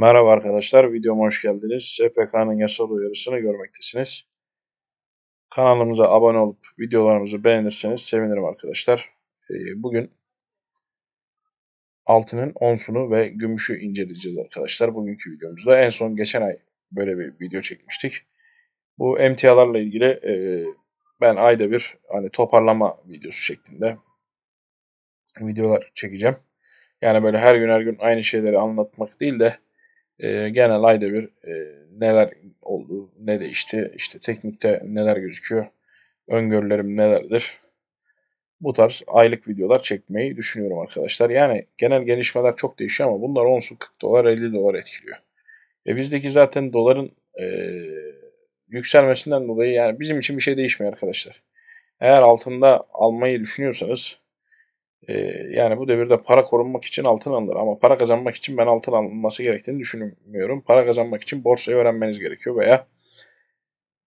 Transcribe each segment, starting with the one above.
Merhaba arkadaşlar, videoma hoş geldiniz. SPK'nın yasal uyarısını görmektesiniz. Kanalımıza abone olup videolarımızı beğenirseniz sevinirim arkadaşlar. Ee, bugün altının onsunu ve gümüşü inceleyeceğiz arkadaşlar. Bugünkü videomuzda en son geçen ay böyle bir video çekmiştik. Bu emtialarla ilgili e, ben ayda bir hani toparlama videosu şeklinde videolar çekeceğim. Yani böyle her gün her gün aynı şeyleri anlatmak değil de e, genel ayda bir e, neler oldu, ne değişti, işte teknikte neler gözüküyor, öngörülerim nelerdir. Bu tarz aylık videolar çekmeyi düşünüyorum arkadaşlar. Yani genel gelişmeler çok değişiyor ama bunlar 10 40 dolar 50 dolar etkiliyor. E bizdeki zaten doların e, yükselmesinden dolayı yani bizim için bir şey değişmiyor arkadaşlar. Eğer altında almayı düşünüyorsanız yani bu devirde para korunmak için altın alınır ama para kazanmak için ben altın alınması gerektiğini düşünmüyorum. Para kazanmak için borsayı öğrenmeniz gerekiyor veya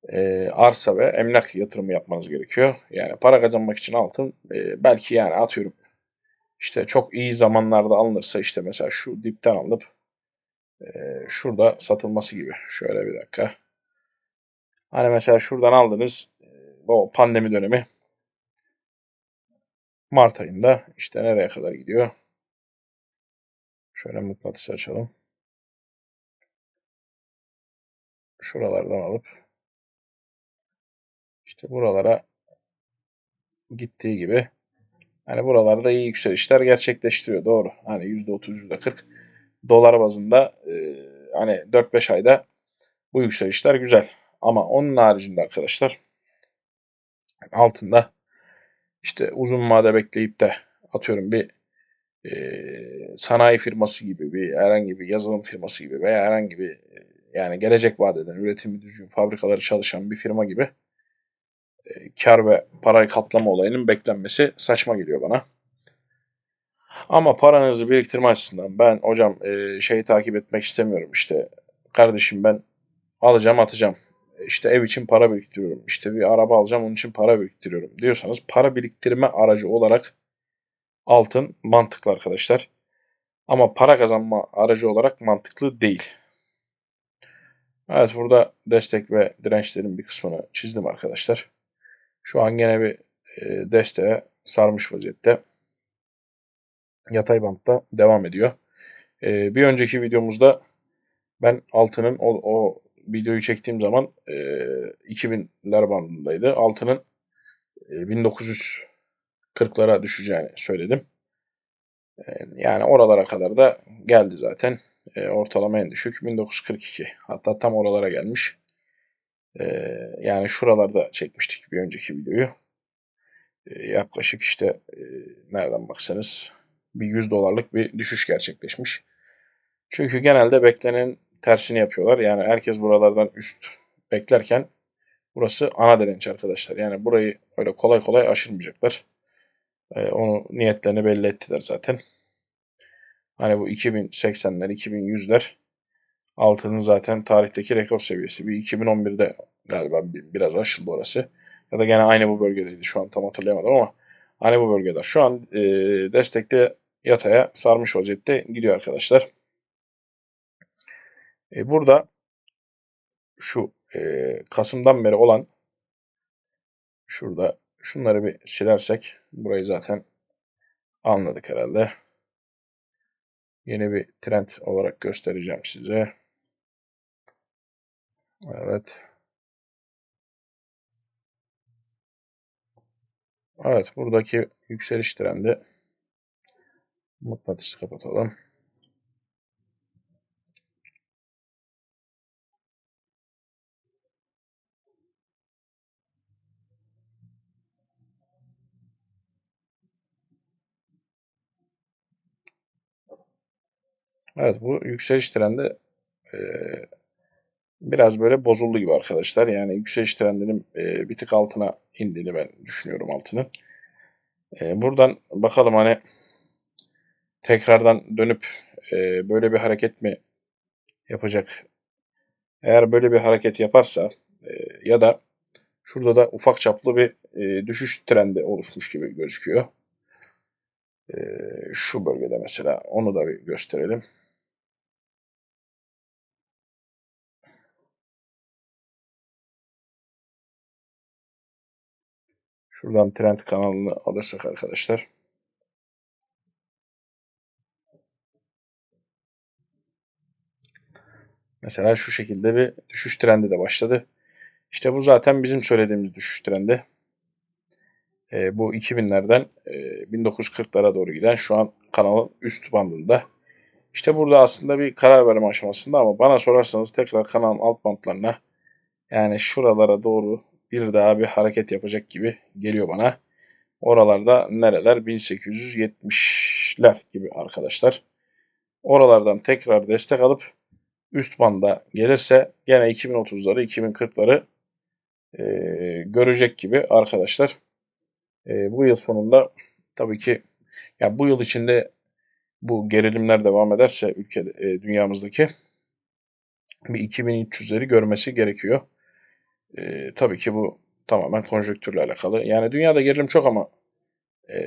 e, arsa ve emlak yatırımı yapmanız gerekiyor. Yani para kazanmak için altın e, belki yani atıyorum işte çok iyi zamanlarda alınırsa işte mesela şu dipten alıp e, şurada satılması gibi. Şöyle bir dakika. Hani mesela şuradan aldınız e, o pandemi dönemi Mart ayında işte nereye kadar gidiyor? Şöyle mıknatıs açalım. Şuralardan alıp işte buralara gittiği gibi hani buralarda iyi yükselişler gerçekleştiriyor. Doğru. Hani %30, %40 dolar bazında e, hani 4-5 ayda bu yükselişler güzel. Ama onun haricinde arkadaşlar altında işte uzun vade bekleyip de atıyorum bir e, sanayi firması gibi bir herhangi bir yazılım firması gibi veya herhangi bir yani gelecek vadeden üretimi düzgün fabrikaları çalışan bir firma gibi e, kar ve parayı katlama olayının beklenmesi saçma geliyor bana. Ama paranızı biriktirme açısından ben hocam e, şeyi takip etmek istemiyorum işte kardeşim ben alacağım atacağım işte ev için para biriktiriyorum, işte bir araba alacağım onun için para biriktiriyorum diyorsanız para biriktirme aracı olarak altın mantıklı arkadaşlar. Ama para kazanma aracı olarak mantıklı değil. Evet burada destek ve dirençlerin bir kısmını çizdim arkadaşlar. Şu an gene bir e, desteğe sarmış vaziyette. Yatay bantta devam ediyor. E, bir önceki videomuzda ben altının o, o videoyu çektiğim zaman e, 2000'ler bandındaydı. Altının e, 1940'lara düşeceğini söyledim. E, yani oralara kadar da geldi zaten. E, ortalama en düşük 1942. Hatta tam oralara gelmiş. E, yani şuralarda çekmiştik bir önceki videoyu. E, yaklaşık işte e, nereden baksanız bir 100 dolarlık bir düşüş gerçekleşmiş. Çünkü genelde beklenen tersini yapıyorlar. Yani herkes buralardan üst beklerken burası ana direnç arkadaşlar. Yani burayı öyle kolay kolay aşırmayacaklar. Ee, onu niyetlerini belli ettiler zaten. Hani bu 2080'ler, 2100'ler altının zaten tarihteki rekor seviyesi. Bir 2011'de galiba biraz aşıldı orası. Ya da gene aynı bu bölgedeydi. Şu an tam hatırlayamadım ama aynı bu bölgede. Şu an e, destekte yataya sarmış vaziyette gidiyor arkadaşlar. E, burada şu e, Kasım'dan beri olan şurada şunları bir silersek burayı zaten anladık herhalde. Yeni bir trend olarak göstereceğim size. Evet. Evet buradaki yükseliş trendi mıknatısı kapatalım. Evet bu yükseliş trendi biraz böyle bozuldu gibi arkadaşlar. Yani yükseliş trendinin bir tık altına indiğini ben düşünüyorum altının. Buradan bakalım hani tekrardan dönüp böyle bir hareket mi yapacak? Eğer böyle bir hareket yaparsa ya da şurada da ufak çaplı bir düşüş trendi oluşmuş gibi gözüküyor. E, şu bölgede mesela onu da bir gösterelim. Şuradan trend kanalını alırsak arkadaşlar. Mesela şu şekilde bir düşüş trendi de başladı. İşte bu zaten bizim söylediğimiz düşüş trendi. E, bu 2000'lerden e, 1940'lara doğru giden şu an kanalın üst bandında. İşte burada aslında bir karar verme aşamasında ama bana sorarsanız tekrar kanalın alt bantlarına yani şuralara doğru bir daha bir hareket yapacak gibi geliyor bana. Oralarda nereler? 1870'ler gibi arkadaşlar. Oralardan tekrar destek alıp üst banda gelirse gene 2030'ları 2040'ları e, görecek gibi arkadaşlar. E, bu yıl sonunda tabii ki ya bu yıl içinde bu gerilimler devam ederse ülkede e, dünyamızdaki bir 2300'leri görmesi gerekiyor. E, tabii ki bu tamamen konjonktürle alakalı. Yani dünyada gerilim çok ama e,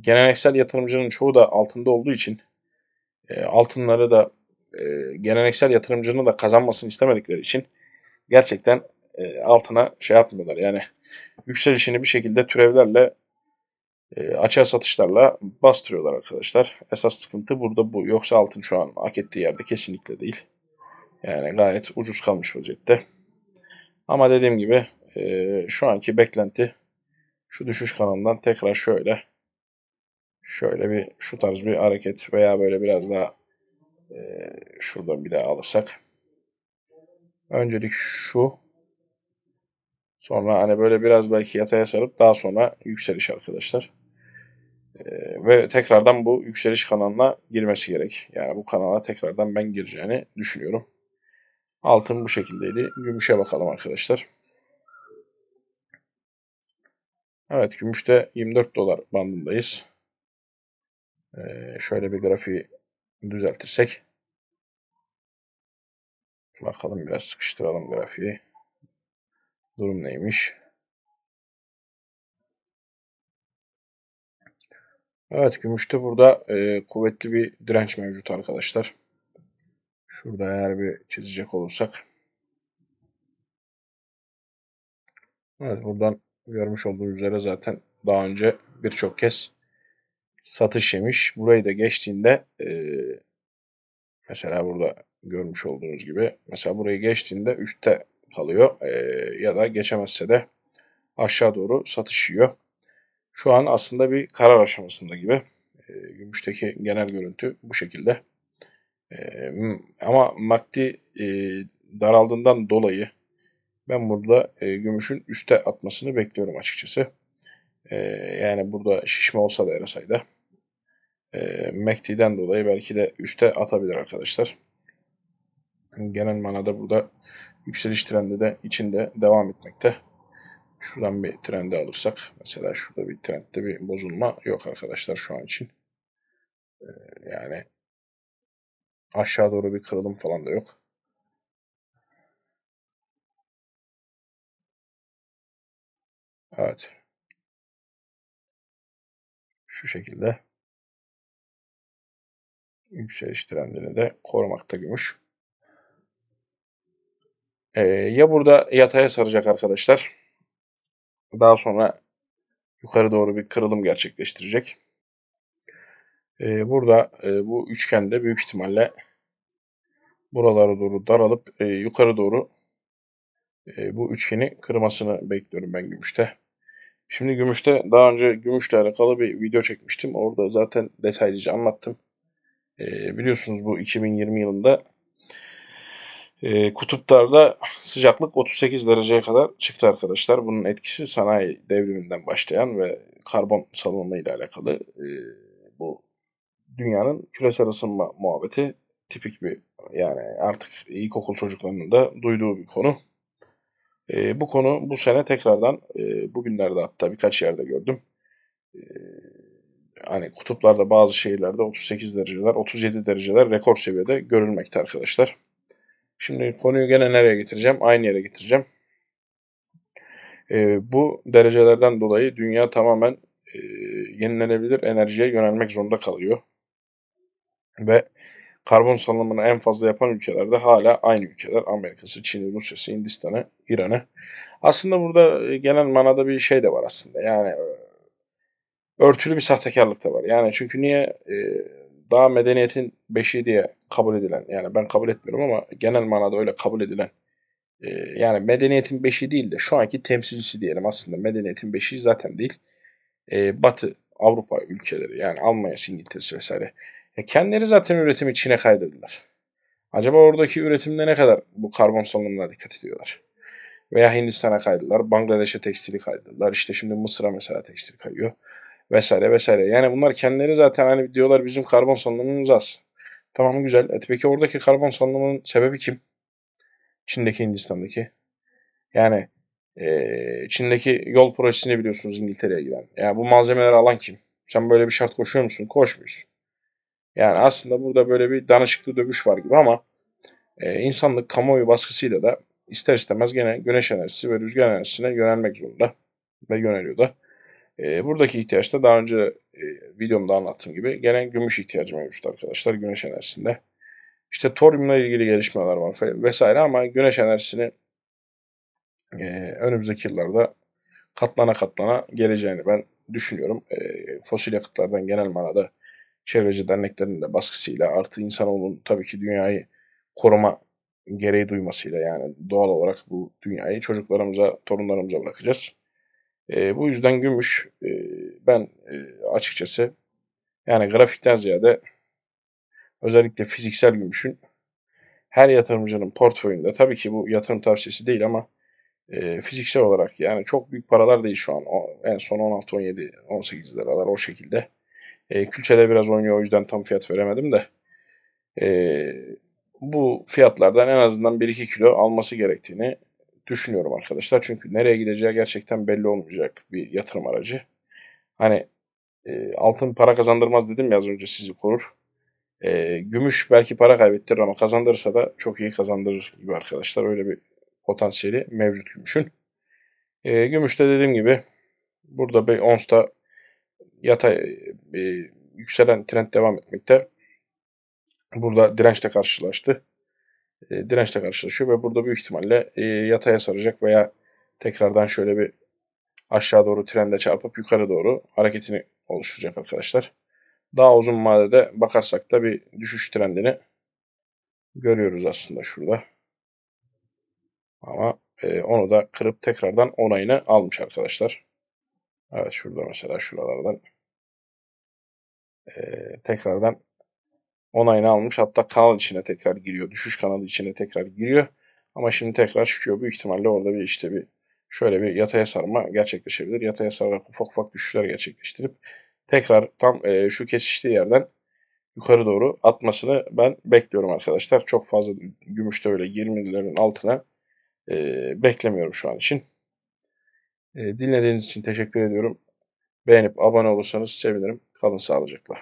geleneksel yatırımcının çoğu da altında olduğu için e, altınları da e, geleneksel yatırımcının da kazanmasını istemedikleri için gerçekten e, altına şey yapmıyorlar. Yani yükselişini bir şekilde türevlerle e, açığa satışlarla bastırıyorlar arkadaşlar. Esas sıkıntı burada bu. Yoksa altın şu an hak ettiği yerde kesinlikle değil. Yani gayet ucuz kalmış vaziyette. Ama dediğim gibi e, şu anki beklenti şu düşüş kanalından tekrar şöyle şöyle bir şu tarz bir hareket veya böyle biraz daha e, şuradan bir daha alırsak öncelik şu sonra hani böyle biraz belki yataya sarıp daha sonra yükseliş arkadaşlar. Ee, ve tekrardan bu yükseliş kanalına girmesi gerek. Yani bu kanala tekrardan ben gireceğini düşünüyorum. Altın bu şekildeydi. Gümüşe bakalım arkadaşlar. Evet gümüşte 24 dolar bandındayız. Ee, şöyle bir grafiği düzeltirsek. Bakalım biraz sıkıştıralım grafiği. Durum neymiş? Evet gümüşte burada e, kuvvetli bir direnç mevcut arkadaşlar. Şurada eğer bir çizecek olursak. Evet buradan görmüş olduğunuz üzere zaten daha önce birçok kez satış yemiş. Burayı da geçtiğinde mesela burada görmüş olduğunuz gibi mesela burayı geçtiğinde üstte kalıyor ya da geçemezse de aşağı doğru satış yiyor. Şu an aslında bir karar aşamasında gibi. Gümüşteki genel görüntü bu şekilde. E, ama MACD e, daraldığından dolayı ben burada e, gümüşün üste atmasını bekliyorum açıkçası. E, yani burada şişme olsa da RSI'da. E, MACD'den dolayı belki de üste atabilir arkadaşlar. Genel manada burada yükseliş trendi de içinde devam etmekte. Şuradan bir trendi alırsak mesela şurada bir trendde bir bozulma yok arkadaşlar şu an için. Ee, yani aşağı doğru bir kırılım falan da yok. Evet. Şu şekilde yükseliş trendini de korumakta gümüş. Ee, ya burada yataya saracak arkadaşlar. Daha sonra yukarı doğru bir kırılım gerçekleştirecek. Ee, burada e, bu üçgende büyük ihtimalle buralara doğru daralıp e, yukarı doğru e, bu üçgeni kırmasını bekliyorum ben gümüşte. Şimdi gümüşte daha önce gümüşle alakalı bir video çekmiştim. Orada zaten detaylıca anlattım. E, biliyorsunuz bu 2020 yılında e, kutuplarda sıcaklık 38 dereceye kadar çıktı arkadaşlar. Bunun etkisi sanayi devriminden başlayan ve karbon salınımı ile alakalı e, bu dünyanın küresel ısınma muhabbeti tipik bir yani artık ilkokul çocuklarının da duyduğu bir konu. E, bu konu bu sene tekrardan e, bugünlerde hatta birkaç yerde gördüm. E, hani kutuplarda bazı şehirlerde 38 dereceler, 37 dereceler rekor seviyede görülmekte arkadaşlar. Şimdi konuyu gene nereye getireceğim? Aynı yere getireceğim. E, bu derecelerden dolayı dünya tamamen e, yenilenebilir enerjiye yönelmek zorunda kalıyor. Ve karbon salınımını en fazla yapan ülkelerde hala aynı ülkeler. Amerika'sı, Çin'i, Rusya'sı, Hindistan'ı, İran'ı. Aslında burada e, genel manada bir şey de var aslında. Yani e, örtülü bir sahtekarlık da var. Yani çünkü niye e, daha medeniyetin beşiği diye kabul edilen yani ben kabul etmiyorum ama genel manada öyle kabul edilen yani medeniyetin beşiği değil de şu anki temsilcisi diyelim aslında medeniyetin beşiği zaten değil. Batı Avrupa ülkeleri yani Almanya, İngiltere vesaire. E kendileri zaten üretimi Çin'e kaydırdılar. Acaba oradaki üretimde ne kadar bu karbon salınımına dikkat ediyorlar? Veya Hindistan'a kaydılar, Bangladeş'e tekstili kaydılar. İşte şimdi Mısır'a mesela tekstil kayıyor vesaire vesaire. Yani bunlar kendileri zaten hani diyorlar bizim karbon salınımımız az. Tamam güzel. E peki oradaki karbon salınımının sebebi kim? Çin'deki Hindistan'daki. Yani e, Çin'deki yol projesini biliyorsunuz İngiltere'ye giden. Yani bu malzemeleri alan kim? Sen böyle bir şart koşuyor musun? Koşmuyorsun. Yani aslında burada böyle bir danışıklı dövüş var gibi ama e, insanlık kamuoyu baskısıyla da ister istemez gene güneş enerjisi ve rüzgar enerjisine yönelmek zorunda ve yöneliyor da. E, buradaki ihtiyaç da daha önce e, videomda anlattığım gibi gene gümüş ihtiyacı mevcut arkadaşlar güneş enerjisinde. İşte toryumla ilgili gelişmeler var vesaire ama güneş enerjisini e, önümüzdeki yıllarda katlana katlana geleceğini ben düşünüyorum. E, fosil yakıtlardan genel manada çevreci derneklerin de baskısıyla artı insanoğlunun tabii ki dünyayı koruma gereği duymasıyla yani doğal olarak bu dünyayı çocuklarımıza, torunlarımıza bırakacağız. E, bu yüzden gümüş e, ben e, açıkçası yani grafikten ziyade özellikle fiziksel gümüşün her yatırımcının portföyünde tabii ki bu yatırım tavsiyesi değil ama e, fiziksel olarak yani çok büyük paralar değil şu an. O, en son 16, 17, 18 liralar o şekilde. E, külçede biraz oynuyor o yüzden tam fiyat veremedim de. E, bu fiyatlardan en azından 1-2 kilo alması gerektiğini düşünüyorum arkadaşlar. Çünkü nereye gideceği gerçekten belli olmayacak bir yatırım aracı. Hani e, altın para kazandırmaz dedim ya az önce sizi korur. E, gümüş belki para kaybettirir ama kazandırırsa da çok iyi kazandırır gibi arkadaşlar. Öyle bir potansiyeli mevcut gümüşün. E, gümüşte dediğim gibi burada bir onsta yatay e, yükselen trend devam etmekte. Burada dirençle karşılaştı. E, dirençle karşılaşıyor ve burada büyük ihtimalle e, yataya saracak veya tekrardan şöyle bir aşağı doğru trende çarpıp yukarı doğru hareketini oluşturacak arkadaşlar. Daha uzun vadede bakarsak da bir düşüş trendini görüyoruz aslında şurada. Ama e, onu da kırıp tekrardan onayını almış arkadaşlar. Evet şurada mesela şuralardan e, tekrardan onayını almış. Hatta kanal içine tekrar giriyor. Düşüş kanalı içine tekrar giriyor. Ama şimdi tekrar çıkıyor. Büyük ihtimalle orada bir işte bir şöyle bir yataya sarma gerçekleşebilir. Yataya sararak ufak ufak düşüşler gerçekleştirip tekrar tam e, şu kesiştiği yerden yukarı doğru atmasını ben bekliyorum arkadaşlar. Çok fazla gümüşte öyle 20'lerin altına e, beklemiyorum şu an için. E, dinlediğiniz için teşekkür ediyorum. Beğenip abone olursanız sevinirim. Kalın sağlıcakla.